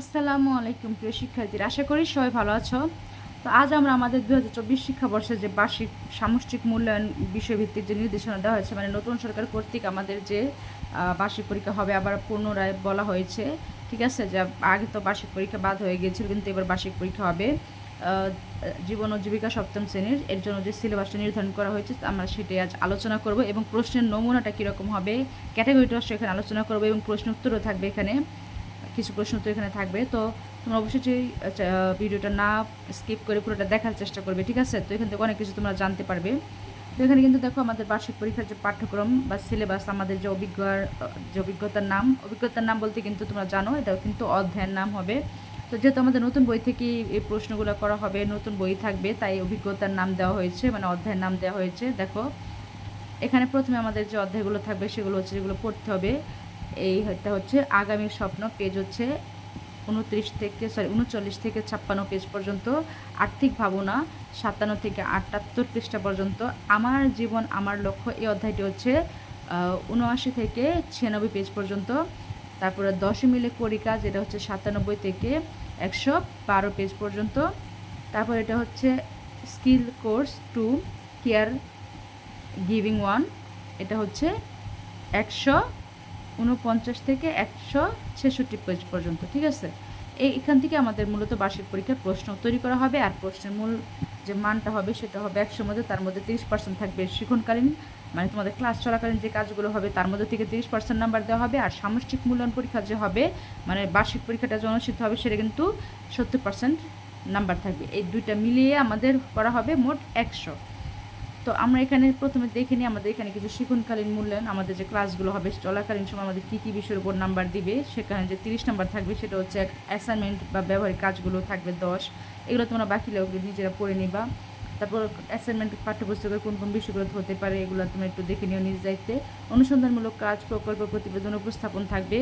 আসসালামু আলাইকুম, প্রিয় শিক্ষার্থীরা। আশা করি সবাই ভালো আছো। তো আজ আমরা আমাদের দু হাজার চব্বিশ শিক্ষাবর্ষের যে বার্ষিক সামষ্টিক মূল্যায়ন বিষয়ভিত্তিক যে নির্দেশনা দেওয়া হয়েছে মানে নতুন সরকার কর্তৃক আমাদের যে বার্ষিক পরীক্ষা হবে, আবার পুনরায় বলা হয়েছে, ঠিক আছে? যে আগে তো বার্ষিক পরীক্ষা বাদ হয়ে গিয়েছিল, কিন্তু এবার বার্ষিক পরীক্ষা হবে। জীবন ও জীবিকা সপ্তম শ্রেণির, এর জন্য যে সিলেবাসটা নির্ধারণ করা হয়েছে, আমরা সেটাই আজ আলোচনা করব এবং প্রশ্নের নমুনাটা কীরকম হবে, ক্যাটাগরিটা সেখানে আলোচনা করব এবং প্রশ্ন উত্তরও থাকবে এখানে। কিছু প্রশ্ন তো এখানে থাকবে। তো তোমরা অবশ্যই যে, ভিডিওটা না স্কিপ করে পুরোটা দেখার চেষ্টা করবে ঠিক আছে? তো এখান থেকে অনেক কিছু তোমরা জানতে পারবে। তো এখানে কিন্তু দেখো আমাদের বার্ষিক পরীক্ষার যে পাঠ্যক্রম বা সিলেবাস আমাদের যে অভিজ্ঞ যে অভিজ্ঞতার নাম অভিজ্ঞতার নাম বলতে কিন্তু তোমরা জানো এটাও কিন্তু অধ্যায়ের নাম হবে। তো যেহেতু আমাদের নতুন বই থেকে এই প্রশ্নগুলো করা হবে নতুন বই থাকবে তাই অভিজ্ঞতার নাম দেওয়া হয়েছে মানে অধ্যায়ের নাম দেওয়া হয়েছে। দেখো এখানে প্রথমে আমাদের যে অধ্যায়গুলো থাকবে সেগুলো হচ্ছে যেগুলো পড়তে হবে। এই হচ্ছে আগামীর স্বপ্ন পেজ হচ্ছে উনত্রিশ থেকে সরি উনচল্লিশ থেকে ছাপ্পান্ন পেজ পর্যন্ত। আর্থিক ভাবনা সাতান্ন থেকে আটাত্তর পৃষ্ঠা পর্যন্ত। আমার জীবন, আমার লক্ষ্য এই অধ্যায়টি হচ্ছে উনআশি থেকে ছিয়ানব্বই পেজ পর্যন্ত। তারপরে দশে মিলে করিকা, যেটা হচ্ছে সাতানব্বই থেকে একশো বারো পেজ পর্যন্ত। তারপর এটা হচ্ছে skill course two care giving one এটা হচ্ছে একশো উনপঞ্চাশ থেকে একশো ছেষট্টি পেজ পর্যন্ত, ঠিক আছে? এই এখান থেকে আমাদের মূলত বার্ষিক পরীক্ষার প্রশ্ন তৈরি করা হবে, আর প্রশ্নের মূল যে মানটা হবে সেটা হবে একশোর মধ্যে, তার মধ্যে তিরিশ পার্সেন্ট থাকবে শিক্ষণকালীন মানে তোমাদের ক্লাস চলাকালীন যে কাজগুলো হবে, তার মধ্যে থেকে তিরিশ পার্সেন্ট নাম্বার দেওয়া হবে, আর সামষ্টিক মূল্যায়ন পরীক্ষা যে হবে মানে বার্ষিক পরীক্ষাটা যে অনুষ্ঠিত হবে, সেটা কিন্তু সত্তর পার্সেন্ট নাম্বার থাকবে। এই দুইটা মিলিয়ে আমাদের করা হবে মোট একশো। তো আমরা এখানে প্রথমে দেখে নিই আমাদের এখানে কিছু শিক্ষণকালীন মূল্যায়ন, আমাদের যে ক্লাসগুলো হবে চলাকালীন সময় আমাদের কী কী বিষয়ের উপর নাম্বার দিবে, সেখানে যে তিরিশ নাম্বার থাকবে সেটা হচ্ছে এক অ্যাসাইনমেন্ট বা ব্যবহারিক কাজগুলো থাকবে দশ। এগুলো তোমরা বাকি লোকগুলো নিজেরা পড়ে নিবা। তারপর অ্যাসাইনমেন্ট পাঠ্যপুস্তকের কোন কোন বিষয়গুলো হতে পারে এগুলো তোমরা একটু দেখে নিও নিজ দায়িত্বে। অনুসন্ধানমূলক কাজ, প্রকল্প, প্রতিবেদন উপস্থাপন থাকবে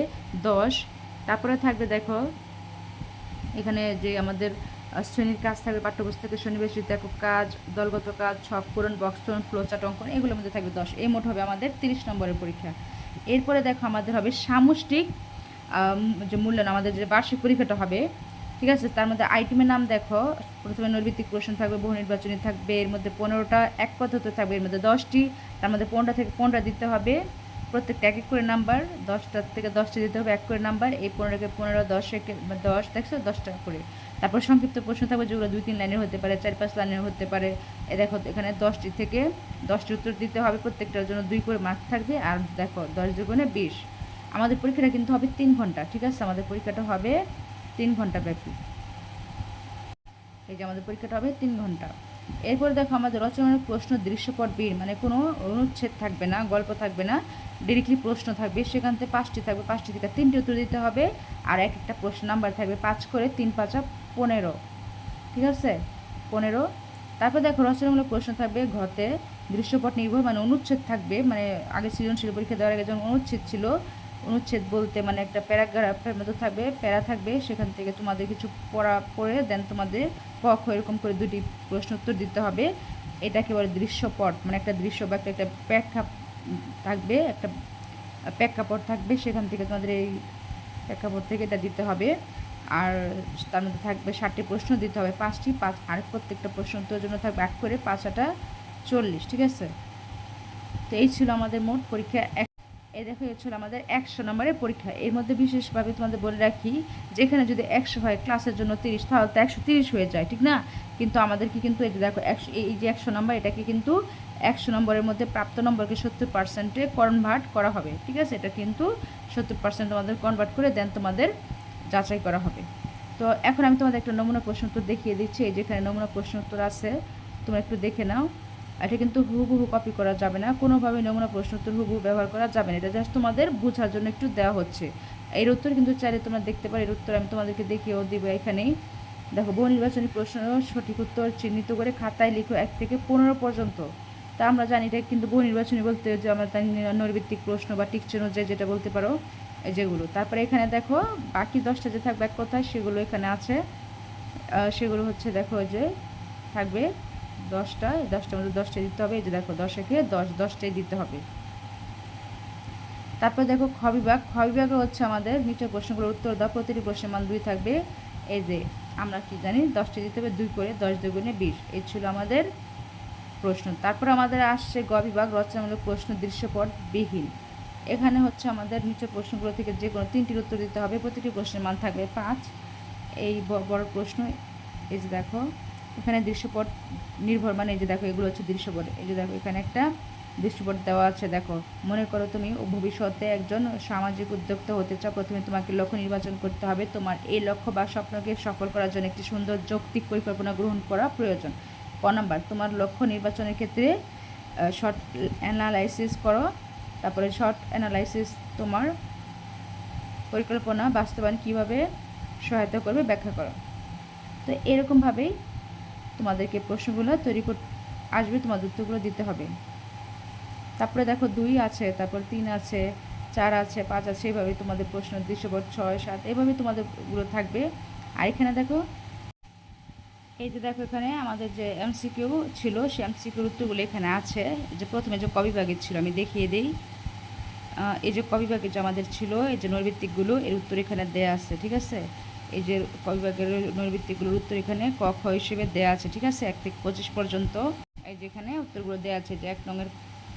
দশ। তারপরে থাকবে দেখো এখানে যে আমাদের শ্রেণির কাজ থাকবে পাঠ্যপুস্তকের সন্নিবেশিত একক কাজ, দলগত কাজ, ছক পূরণ, বক্স পূরণ ফ্লোচার্ট অঙ্কন, এগুলোর মধ্যে থাকবে দশ। এই মোট হবে আমাদের তিরিশ নম্বরের পরীক্ষা। এরপরে দেখো আমাদের হবে সামষ্টিক যে মূল্যায়ন, আমাদের যে বার্ষিক পরীক্ষাটা হবে, ঠিক আছে? তার মধ্যে আইটেমের নাম দেখো। প্রথমে নৈর্ভিত্তিক প্রশ্ন থাকবে, বহু নির্বাচনী থাকবে, এর মধ্যে পনেরোটা এক পদ্ধতি থাকবে, এর মধ্যে দশটি, তার মধ্যে পনেরোটা থেকে পনেরোটা দিতে হবে। প্রত্যেকটা এক এক করে নাম্বার, দশটা থেকে দশটা দিতে হবে এক করে নাম্বার, এই পনেরোকে পনেরো দশ একে দশ, দেখছ? দশটা করে। তারপর সংক্ষিপ্ত প্রশ্ন থাকবে, যেগুলো দুই তিন লাইনের হতে পারে, চার পাঁচ লাইনের হতে পারে। এ দেখো, এখানে দশটি থেকে দশটি উত্তর দিতে হবে, প্রত্যেকটার জন্য দুই করে মার্ক থাকবে, আর দেখো, দশ দুগুণে বিশ। আমাদের পরীক্ষাটা কিন্তু হবে তিন ঘণ্টা, ঠিক আছে? আমাদের পরীক্ষাটা হবে তিন ঘণ্টা ব্যাপী। এই যে আমাদের পরীক্ষাটা হবে তিন ঘণ্টা। এরপরে দেখো আমাদের রচনার প্রশ্ন দৃশ্যপট বীর মানে কোনো অনুচ্ছেদ থাকবে না, গল্প থাকবে না ডিরেক্টলি প্রশ্ন থাকবে, সেখান থেকে পাঁচটি থাকবে, পাঁচটি থেকে তিনটি উত্তর দিতে হবে, আর এক একটা প্রশ্ন নাম্বার থাকবে পাঁচ করে তিন পাঁচা পনেরো, ঠিক আছে? পনেরো, তারপর দেখো রচনামূলক প্রশ্ন থাকবে ঘতে দৃশ্যপট নির্ভর মানে অনুচ্ছেদ থাকবে মানে আগে সৃজনশীল পরীক্ষা দেওয়ার আগে যখন অনুচ্ছেদ ছিল অনুচ্ছেদ বলতে মানে একটা প্যারাগ্রাফের মতো থাকবে, প্যারা থাকবে, সেখান থেকে তোমাদের কিছু পড়া পড়ে দেন তোমাদের পক্ষ এরকম করে দুটি প্রশ্ন উত্তর দিতে হবে। এটাকে বলে দৃশ্যপট মানে একটা দৃশ্য বা একটা একটা প্রেক্ষা থাকবে, একটা প্রেক্ষাপট থাকবে, সেখান থেকে তোমাদের এই প্রেক্ষাপট থেকে এটা দিতে হবে। আর তার মধ্যে থাকবে ষাটটি প্রশ্ন দিতে হবে, পাঁচটি, পাঁচ, আর প্রত্যেকটা প্রশ্ন উত্তরের জন্য থাকবে এক করে পাঁচ পাঁচটা চল্লিশ, ঠিক আছে? তো এই ছিল আমাদের মোট পরীক্ষা এই দেখো এই ছিল আমাদের একশো নম্বরের পরীক্ষা। এর মধ্যে বিশেষভাবে তোমাদের বলে রাখি, যেখানে যদি একশো হয় ক্লাসের জন্য তিরিশ, তাহলে তো একশো তিরিশ হয়ে যায়, ঠিক না? কিন্তু আমাদেরকে কিন্তু এই দেখো, একশো, এই যে একশো নম্বর, এটাকে কিন্তু একশো নম্বরের মধ্যে প্রাপ্ত নম্বরকে সত্তর পার্সেন্টে কনভার্ট করা হবে, ঠিক আছে? এটা কিন্তু সত্তর পার্সেন্ট তোমাদের কনভার্ট করে দেন তোমাদের যাচাই করা হবে। তো এখন আমি তোমাদের একটা নমুনা প্রশ্ন উত্তর দেখিয়ে দিচ্ছি, এই যেখানে নমুনা প্রশ্ন উত্তর আছে, তোমরা একটু দেখে নাও। এটা কিন্তু হুবহু কপি করা যাবে না। কোনোভাবে নমুনা প্রশ্ন উত্তর হুবহু ব্যবহার করা যাবে না। এটা জাস্ট তোমাদের বোঝার জন্য একটু দেওয়া হচ্ছে। এর উত্তর কিন্তু চাইলে তোমরা দেখতে পারো। এর উত্তর আমি তোমাদেরকে দেখিয়েও দিব এখানেই। দেখো বহু নির্বাচনী প্রশ্ন সঠিক উত্তর চিহ্নিত করে খাতায় লিখো এক থেকে পনেরো পর্যন্ত। তা আমরা জানি এটা কিন্তু বহু নির্বাচনী বলতে যে আমরা নৈর্ভিত্তিক প্রশ্ন বা টিকচেন অনুযায়ী যেটা বলতে পারো যেগুলো। তারপরে এখানে দেখো, বাকি দশটা যে থাকবে এক কথায় সেগুলো এখানে আছে। সেগুলো হচ্ছে দেখো যে থাকবে দশটা দশটার মধ্যে দশটা দিতে হবে। এই যে দেখো দশকে দশ দশটাই দিতে হবে। তারপর দেখো খ বিভাগ। খ বিভাগে হচ্ছে আমাদের নিচের প্রশ্নগুলোর উত্তর দাও। প্রতিটি প্রশ্নের মান দুই থাকবে। এই যে আমরা কি জানি, দশটি দিতে হবে দুই করে, দশ দুগুণে বিশ। এই ছিল আমাদের প্রশ্ন। তারপর আমাদের আসছে গ বিভাগ, রচনামূলক প্রশ্ন দৃশ্যপট বিহীন। এখানে হচ্ছে আমাদের নিচের প্রশ্নগুলো থেকে যে কোনো তিনটির উত্তর দিতে হবে। প্রতিটি প্রশ্নের মান থাকবে পাঁচ। এই বড় প্রশ্ন, এই যে দেখো এখানে দৃশ্যপট নির্ভর মানে এই যে দেখো, এগুলো হচ্ছে দৃশ্যপট। এই যে দেখো, এখানে একটা দৃশ্যপট দেওয়া আছে, দেখো। মনে করো তুমি ভবিষ্যতে একজন সামাজিক উদ্যোক্তা হতে চাও, প্রথমে তোমাকে লক্ষ্য নির্বাচন করতে হবে। তোমার এই লক্ষ্য বা স্বপ্নকে সফল করার জন্য একটি সুন্দর যৌক্তিক পরিকল্পনা গ্রহণ করা প্রয়োজন। ক নম্বর, তোমার লক্ষ্য নির্বাচনের ক্ষেত্রে শর্ট অ্যানালাইসিস করো। তারপরে শর্ট অ্যানালাইসিস তোমার পরিকল্পনা বাস্তবায়ন কীভাবে সহায়তা করবে ব্যাখ্যা করো। তো এরকমভাবেই তোমাদেরকে প্রশ্নগুলো তৈরি কর আসবে, তোমাদের উত্তরগুলো দিতে হবে। তারপরে দেখো দুই আছে, তারপর তিন আছে, চার আছে, পাঁচ আছে এভাবে তোমাদের প্রশ্ন, দৃশ্যপট ছয়, সাত এভাবে তোমাদেরগুলো থাকবে। আর এখানে দেখো, এই যে দেখো এখানে আমাদের যে এমসিকিউ ছিল, সেই এমসিকিউর উত্তরগুলো এখানে আছে। যে প্রথমে যে কবিভাগের ছিল, আমি দেখিয়ে দিই। এই যে কবিভাগের যে আমাদের ছিল, এই যে নৈর্ভিত্তিকগুলো এর উত্তর এখানে দেয়া আছে, ঠিক আছে? এই যে কবিভাগের নৈর্ভিত্তিকগুলোর উত্তর এখানে ক, খ হিসেবে দেয়া আছে, ঠিক আছে? এক থেকে পঁচিশ পর্যন্ত। এই যে এখানে উত্তরগুলো দেওয়া আছে যে এক নঙের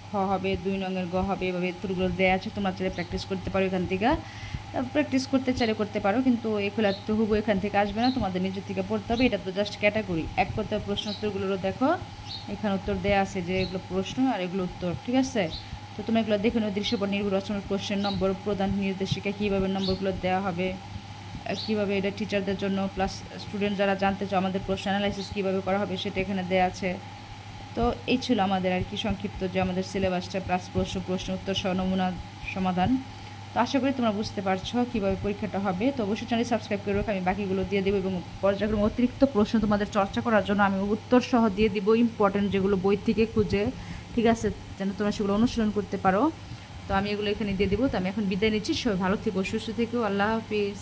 খ হবে, দুই নঙের গ হবে, এভাবে উত্তরগুলো দেওয়া আছে। তোমরা চাইলে প্র্যাকটিস করতে পারো এখান থেকে। প্র্যাকটিস করতে চাইলে করতে পারো, কিন্তু এগুলো তো হুবু এখান থেকে আসবে না। তোমাদের নিজের থেকে পড়তে হবে, এটা তো জাস্ট ক্যাটাগরি এক করতে প্রশ্ন উত্তরগুলো দেখো, এখানে উত্তর দেয়া আছে যে এগুলো প্রশ্ন আর এগুলো উত্তর, ঠিক আছে? তো তুমি এগুলো দেখে নিও, দৃশ্যপট নির্ভর রচনার প্রশ্নের নম্বর প্রদান নির্দেশিকা, কীভাবে নম্বরগুলো দেওয়া হবে। কীভাবে এটা টিচারদের জন্য প্লাস স্টুডেন্ট যারা জানতে চাও আমাদের প্রশ্ন অ্যানালাইসিস কীভাবে করা হবে সেটা এখানে দেওয়া আছে। তো এই ছিল আমাদের আর কি সংক্ষিপ্ত যে আমাদের সিলেবাসটা প্লাস প্রশ্ন প্রশ্ন উত্তর সহ নমুনা সমাধান। তো আশা করি তোমরা বুঝতে পারছ কীভাবে পরীক্ষাটা হবে। তো অবশ্যই চ্যানেল সাবস্ক্রাইব করে আমি বাকিগুলো দিয়ে দেবো এবং পর্যায়ক্রমে অতিরিক্ত প্রশ্ন তোমাদের চর্চা করার জন্য আমি উত্তর সহ দিয়ে দিব ইম্পর্টেন্ট যেগুলো বই থেকে খুঁজে। ঠিক আছে? যেন তোমরা সেগুলো অনুশীলন করতে পারো। তো আমি এগুলো এখানে দিয়ে দেবো। তো আমি এখন বিদায় নিচ্ছি। সবাই ভালো থেকো, সুস্থ থেকো। আল্লাহ হাফিজ।